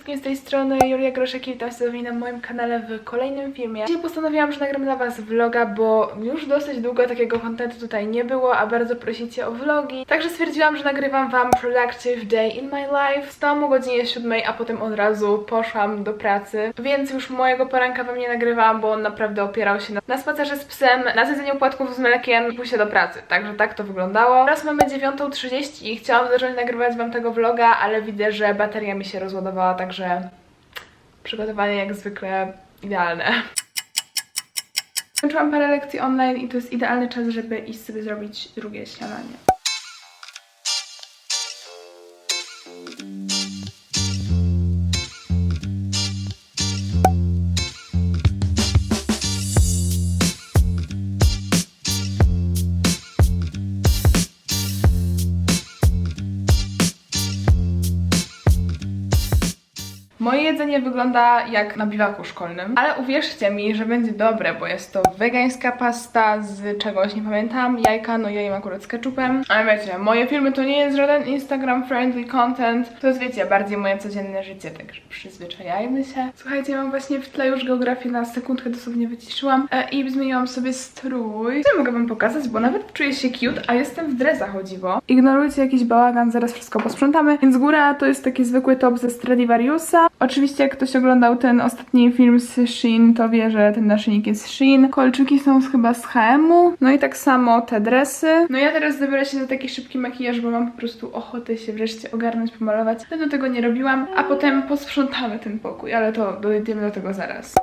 wszystkim, z tej strony Julia Groszek i witam serdecznie na moim kanale w kolejnym filmie. Dzisiaj postanowiłam, że nagram dla was vloga, bo już dosyć długo takiego kontentu tutaj nie było, a bardzo prosicie o vlogi. Także stwierdziłam, że nagrywam wam productive day in my life. Wstałam o godzinie 7, a potem od razu poszłam do pracy, więc już mojego poranka wam nie nagrywałam, bo on naprawdę opierał się na, na spacerze z psem, na zjedzeniu płatków z mlekiem i pójście do pracy. Także tak to wyglądało. Teraz mamy 9.30 i chciałam zacząć nagrywać wam tego vloga, ale widzę, że bateria mi się rozładowała, także przygotowanie jak zwykle idealne. Skończyłam parę lekcji online i to jest idealny czas, żeby iść sobie zrobić drugie śniadanie. Jedzenie wygląda jak na biwaku szkolnym, ale uwierzcie mi, że będzie dobre, bo jest to wegańska pasta z czegoś, nie pamiętam, jajka, no ja jem akurat z ketchupem. Ale wiecie, moje filmy to nie jest żaden Instagram friendly content, to jest wiecie, bardziej moje codzienne życie, także przyzwyczajajmy się. Słuchajcie, mam właśnie w tle już geografię na sekundkę, dosłownie wyciszyłam e, i zmieniłam sobie strój. Co mogę wam pokazać, bo nawet czuję się cute, a jestem w dresach o dziwo. Ignorujcie jakiś bałagan, zaraz wszystko posprzątamy. Więc góra to jest taki zwykły top ze Stradivariusa. Oczywiście jak ktoś oglądał ten ostatni film z Shein, to wie, że ten naszyjnik jest Shein. Kolczyki są chyba z H&M-u. No i tak samo te dresy. No ja teraz zabiorę się za taki szybki makijaż, bo mam po prostu ochotę się wreszcie ogarnąć, pomalować. Dawno tego nie robiłam, a potem posprzątamy ten pokój, ale to dojdziemy do tego zaraz.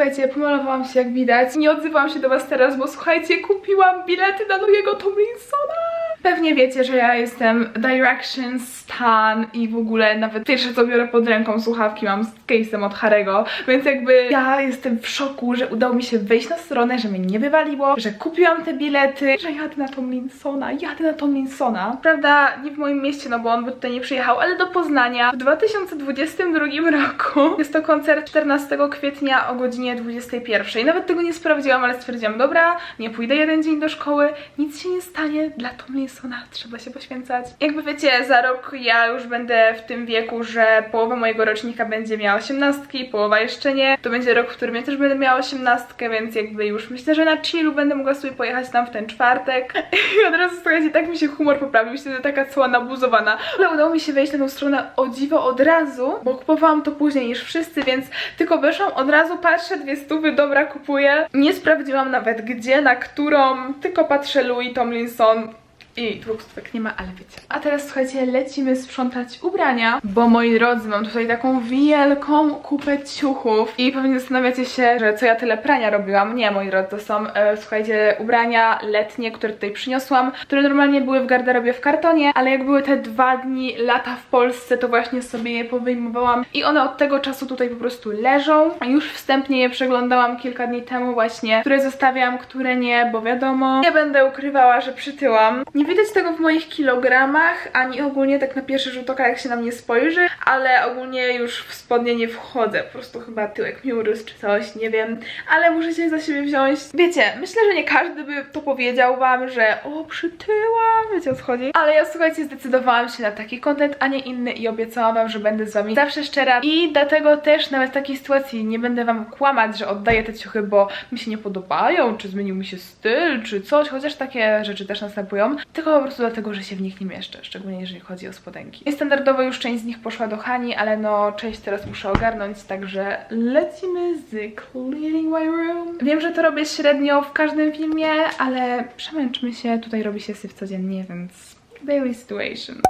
Słuchajcie, pomalowałam się jak widać. Nie odzywam się do was teraz, bo słuchajcie, kupiłam bilety na nowego Tomlinsona. Pewnie wiecie, że ja jestem Direction Stan i w ogóle nawet pierwsze co biorę pod ręką słuchawki mam z case'em od Harego, więc jakby ja jestem w szoku, że udało mi się wejść na stronę, że mnie nie wywaliło, że kupiłam te bilety, że jadę na Tomlinsona, jadę na Tomlinsona. Prawda, nie w moim mieście, no bo on by tutaj nie przyjechał, ale do Poznania w 2022 roku. Jest to koncert 14 kwietnia o godzinie 21. Nawet tego nie sprawdziłam, ale stwierdziłam, dobra, nie pójdę jeden dzień do szkoły, nic się nie stanie dla Tomlinsona, trzeba się poświęcać. Jakby wiecie, za rok ja już będę w tym wieku, że połowa mojego rocznika będzie miała 18, połowa jeszcze nie. To będzie rok, w którym ja też będę miała 18, więc jakby już myślę, że na chillu będę mogła sobie pojechać tam w ten czwartek. I od razu słuchajcie, tak mi się humor poprawił, myślę, że taka cała nabuzowana. Ale udało mi się wejść na tą stronę o dziwo od razu, bo kupowałam to później niż wszyscy, więc tylko weszłam, od razu patrzę, dwie stówy, dobra, kupuję. Nie sprawdziłam nawet gdzie, na którą, tylko patrzę Louis Tomlinson i dwóch stówek nie ma, ale wiecie. A teraz słuchajcie, lecimy sprzątać ubrania, bo moi drodzy, mam tutaj taką wielką kupę ciuchów i pewnie zastanawiacie się, że co ja tyle prania robiłam. Nie, moi drodzy, to są, e, słuchajcie, ubrania letnie, które tutaj przyniosłam, które normalnie były w garderobie w kartonie, ale jak były te dwa dni lata w Polsce, to właśnie sobie je powyjmowałam i one od tego czasu tutaj po prostu leżą. Już wstępnie je przeglądałam kilka dni temu właśnie, które zostawiam, które nie, bo wiadomo, nie będę ukrywała, że przytyłam. Nie widać tego w moich kilogramach, ani ogólnie tak na pierwszy rzut oka, jak się na mnie spojrzy, ale ogólnie już w spodnie nie wchodzę. Po prostu chyba tyłek mi urósł czy coś, nie wiem. Ale muszę się za siebie wziąć. Wiecie, myślę, że nie każdy by to powiedział wam, że o, przytyłam, wiecie o co chodzi. Ale ja słuchajcie, zdecydowałam się na taki content, a nie inny i obiecałam wam, że będę z wami zawsze szczera. I dlatego też nawet w takiej sytuacji nie będę wam kłamać, że oddaję te ciuchy, bo mi się nie podobają, czy zmienił mi się styl, czy coś, chociaż takie rzeczy też następują tylko po prostu dlatego, że się w nich nie mieszczę, szczególnie jeżeli chodzi o spodenki. I standardowo już część z nich poszła do Hani, ale no część teraz muszę ogarnąć, także lecimy z cleaning my room. Wiem, że to robię średnio w każdym filmie, ale przemęczmy się, tutaj robi się syf codziennie, więc daily situation.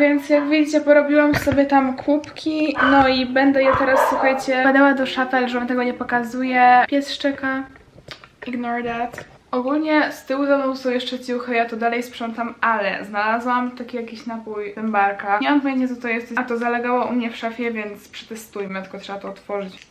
Więc jak widzicie, porobiłam sobie tam kubki, no i będę je teraz, słuchajcie, badała do szafel, że wam tego nie pokazuję. Pies szczeka ignore that. Ogólnie z tyłu za mną są jeszcze ciuchy, ja to dalej sprzątam, ale znalazłam taki jakiś napój zębarka. Nie mam pojęcia co to jest, a to zalegało u mnie w szafie, więc przetestujmy, tylko trzeba to otworzyć.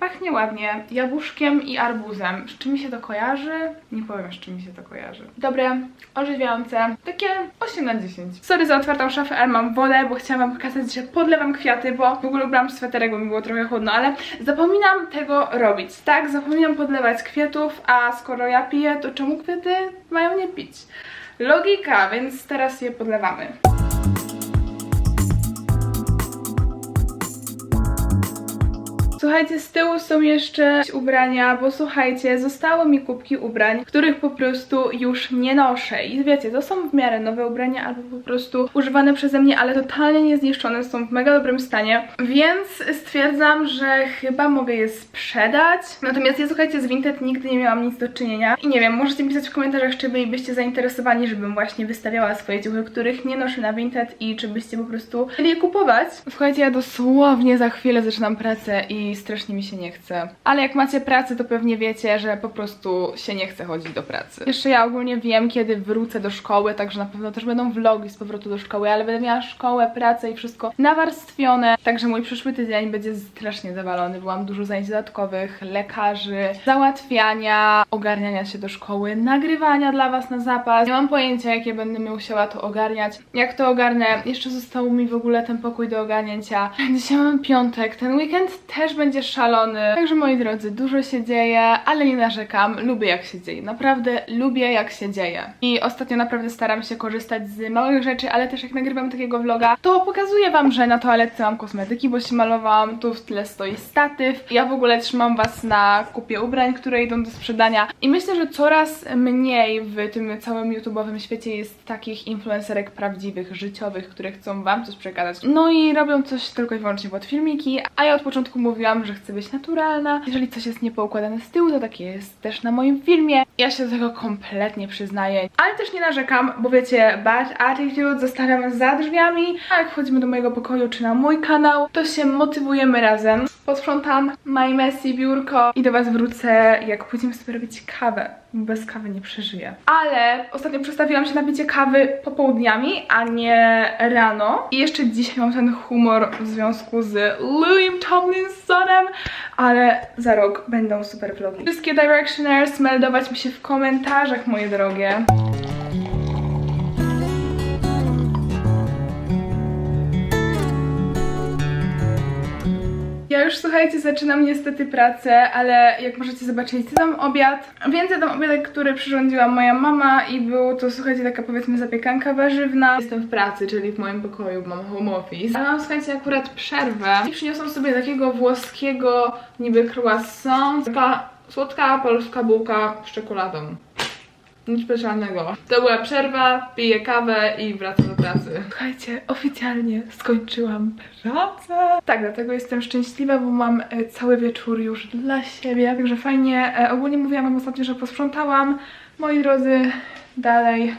Pachnie ładnie, jabłuszkiem i arbuzem. Z czym mi się to kojarzy? Nie powiem, z czym mi się to kojarzy. Dobre, orzeźwiające, takie 8 na 10. Sorry za otwartą szafę, ale mam wodę, bo chciałam wam pokazać, że podlewam kwiaty, bo w ogóle ubrałam sweterek, bo mi było trochę chłodno, ale zapominam tego robić, tak? Zapominam podlewać kwiatów, a skoro ja piję, to czemu kwiaty mają nie pić? Logika, więc teraz je podlewamy. Słuchajcie, z tyłu są jeszcze ubrania, bo słuchajcie, zostały mi kubki ubrań, których po prostu już nie noszę. I wiecie, to są w miarę nowe ubrania, albo po prostu używane przeze mnie, ale totalnie niezniszczone, są w mega dobrym stanie. Więc stwierdzam, że chyba mogę je sprzedać. Natomiast ja słuchajcie, z Vinted nigdy nie miałam nic do czynienia. I nie wiem, możecie pisać w komentarzach, czy bylibyście zainteresowani, żebym właśnie wystawiała swoje ciuchy, których nie noszę na Vinted i czy byście po prostu chcieli je kupować. Słuchajcie, ja dosłownie za chwilę zaczynam pracę i strasznie mi się nie chce. Ale jak macie pracę, to pewnie wiecie, że po prostu się nie chce chodzić do pracy. Jeszcze ja ogólnie wiem, kiedy wrócę do szkoły, także na pewno też będą vlogi z powrotu do szkoły, ale będę miała szkołę, pracę i wszystko nawarstwione, także mój przyszły tydzień będzie strasznie zawalony. Byłam dużo zajęć dodatkowych, lekarzy, załatwiania, ogarniania się do szkoły, nagrywania dla was na zapas. Nie mam pojęcia, jakie będę musiała to ogarniać. Jak to ogarnę? Jeszcze został mi w ogóle ten pokój do ogarnięcia. Dzisiaj mamy piątek, ten weekend też będzie szalony. Także moi drodzy, dużo się dzieje, ale nie narzekam. Lubię jak się dzieje. Naprawdę lubię jak się dzieje. I ostatnio naprawdę staram się korzystać z małych rzeczy, ale też jak nagrywam takiego vloga, to pokazuję wam, że na toaletce mam kosmetyki, bo się malowałam. Tu w tle stoi statyw. Ja w ogóle trzymam was na kupie ubrań, które idą do sprzedania. I myślę, że coraz mniej w tym całym YouTube'owym świecie jest takich influencerek prawdziwych, życiowych, które chcą wam coś przekazać. No i robią coś tylko i wyłącznie pod filmiki, a ja od początku mówiłam, że chcę być naturalna. Jeżeli coś jest niepoukładane z tyłu, to takie jest też na moim filmie. Ja się do tego kompletnie przyznaję. Ale też nie narzekam, bo wiecie, bad attitude zostawiam za drzwiami, a jak wchodzimy do mojego pokoju czy na mój kanał, to się motywujemy razem. Posprzątam my messy biurko i do was wrócę, jak pójdziemy sobie robić kawę. Bez kawy nie przeżyję. Ale ostatnio przestawiłam się na picie kawy popołudniami, a nie rano. I jeszcze dzisiaj mam ten humor w związku z Louis Tomlinsonem, ale za rok będą super vlogi. Wszystkie Directioners meldować mi się w komentarzach, moje drogie. Już słuchajcie, zaczynam niestety pracę, ale jak możecie zobaczyć, zjadam obiad. Więc jadam obiadek, który przyrządziła moja mama i był to, słuchajcie, taka powiedzmy zapiekanka warzywna. Jestem w pracy, czyli w moim pokoju, mam home office. Ale mam, słuchajcie, akurat przerwę i przyniosłam sobie takiego włoskiego niby croissant. Taka słodka polska bułka z czekoladą. Nic specjalnego. To była przerwa, piję kawę i wracam do pracy. Słuchajcie, oficjalnie skończyłam pracę. Tak, dlatego jestem szczęśliwa, bo mam e, cały wieczór już dla siebie. Także fajnie. E, ogólnie mówiłam wam ostatnio, że posprzątałam. Moi drodzy, dalej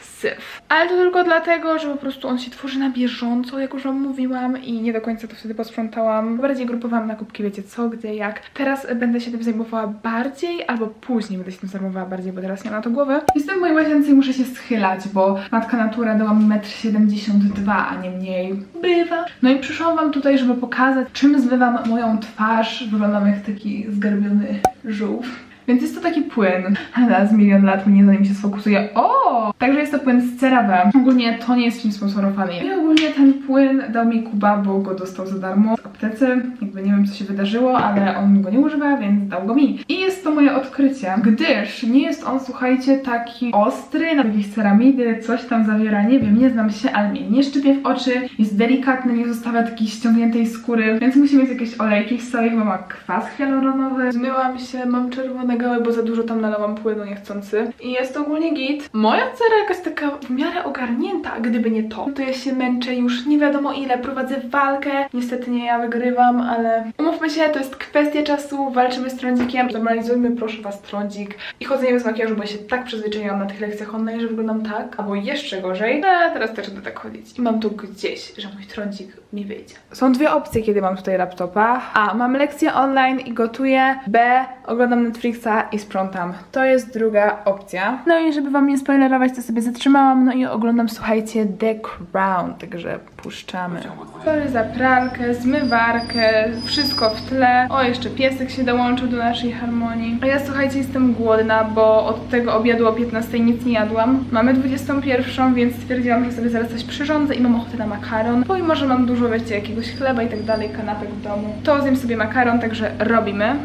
syf. Ale to tylko dlatego, że po prostu on się tworzy na bieżąco, jak już wam mówiłam i nie do końca to wtedy posprzątałam. Bardziej grupowałam nakupki, wiecie co, gdzie, jak. Teraz będę się tym zajmowała bardziej, albo później będę się tym zajmowała bardziej, bo teraz nie na to głowy. Jestem w mojej łazience i muszę się schylać, bo matka natura dała mi 1,72 m, a nie mniej. Bywa. No i przyszłam wam tutaj, żeby pokazać, czym zbywam moją twarz. Wyglądam jak taki zgarbiony żółw. Więc jest to taki płyn. Ale z milion lat mnie zanim się sfokusuje. O! Także jest to płyn z CeraVe. Ogólnie to nie jest film sponsorowany. I ogólnie ten płyn dał mi Kuba, bo go dostał za darmo w aptece. Jakby nie wiem co się wydarzyło, ale on go nie używa, więc dał go mi. I jest to moje odkrycie, gdyż nie jest on, słuchajcie, taki ostry, na jakieś ceramidy, coś tam zawiera, nie wiem, nie znam się, ale mnie nie szczypie w oczy, jest delikatny, nie zostawia takiej ściągniętej skóry, więc musi mieć jakieś olejki w sobie, chyba ma kwas hialuronowy. Zmyłam się, mam czerwone bo za dużo tam nalałam płynu niechcący. I jest ogólnie git. Moja cera jakaś taka w miarę ogarnięta, gdyby nie to, to ja się męczę już nie wiadomo ile, prowadzę walkę. Niestety nie ja wygrywam, ale umówmy się, to jest kwestia czasu, walczymy z trądzikiem. Normalizujmy proszę was trądzik i chodzenie bez makijażu, bo ja się tak przyzwyczaiłam na tych lekcjach online, że wyglądam tak, albo jeszcze gorzej. Ale teraz też będę tak chodzić. I mam tu gdzieś, że mój trądzik mi wyjdzie. Są dwie opcje, kiedy mam tutaj laptopa. A, mam lekcję online i gotuję. B, oglądam Netflixa i sprzątam. To jest druga opcja. No i żeby wam nie spoilerować, to sobie zatrzymałam, no i oglądam, słuchajcie, The Crown, także puszczamy. Sorry za pralkę, zmywarkę, wszystko w tle. O, jeszcze piesek się dołączył do naszej harmonii. A ja, słuchajcie, jestem głodna, bo od tego obiadu o 15 nic nie jadłam. Mamy 21, więc stwierdziłam, że sobie zaraz coś przyrządzę i mam ochotę na makaron. Pomimo, że mam dużo, wiecie, jakiegoś chleba i tak dalej, kanapek w domu, to zjem sobie makaron, także robimy.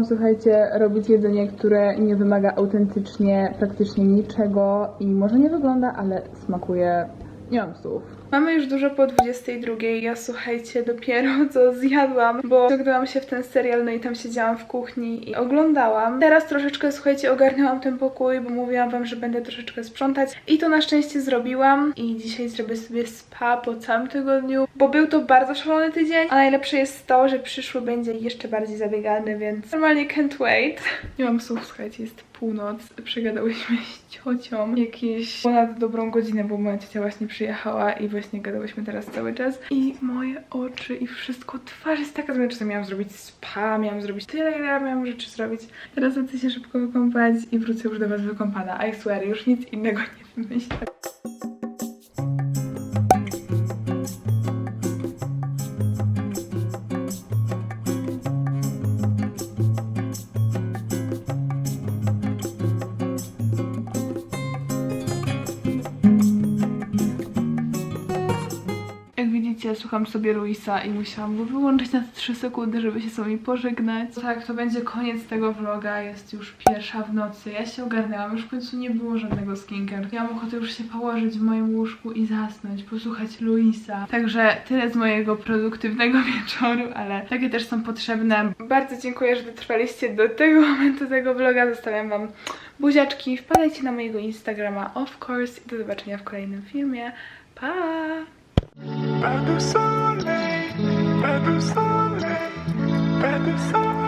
Kocham, słuchajcie, robić jedzenie, które nie wymaga autentycznie praktycznie niczego i może nie wygląda, ale smakuje. Nie mam słów. Mamy już dużo po 22. Ja słuchajcie, dopiero co zjadłam, bo oglądałam się w ten serial, no i tam siedziałam w kuchni i oglądałam. Teraz troszeczkę, słuchajcie, ogarniałam ten pokój, bo mówiłam wam, że będę troszeczkę sprzątać i to na szczęście zrobiłam. I dzisiaj zrobię sobie spa po całym tygodniu, bo był to bardzo szalony tydzień, a najlepsze jest to, że przyszły będzie jeszcze bardziej zabiegany, więc normalnie can't wait. Nie mam słów, słuchajcie, jest północ. Przegadałyśmy z ciocią jakieś ponad dobrą godzinę, bo moja ciocia właśnie przyjechała i właśnie gadałyśmy teraz cały czas. I moje oczy i wszystko, twarz jest taka zmęczona. Miałam zrobić spa, miałam zrobić tyle, ile miałam rzeczy zrobić. Teraz chcę się szybko wykąpać i wrócę już do was wykąpana. I swear, już nic innego nie wymyślę. Słucham sobie Luisa i musiałam go wyłączyć na te 3 sekundy, żeby się z wami pożegnać. Tak, to będzie koniec tego vloga, jest już pierwsza w nocy. Ja się ogarnęłam, już w końcu nie było żadnego skincare. Ja mam ochotę już się położyć w moim łóżku i zasnąć, posłuchać Luisa. Także tyle z mojego produktywnego wieczoru, ale takie też są potrzebne. Bardzo dziękuję, że dotrwaliście do tego momentu tego vloga. Zostawiam wam buziaczki. Wpadajcie na mojego Instagrama, of course. I do zobaczenia w kolejnym filmie. Pa! Pas de soleil, pas de soleil, soleil.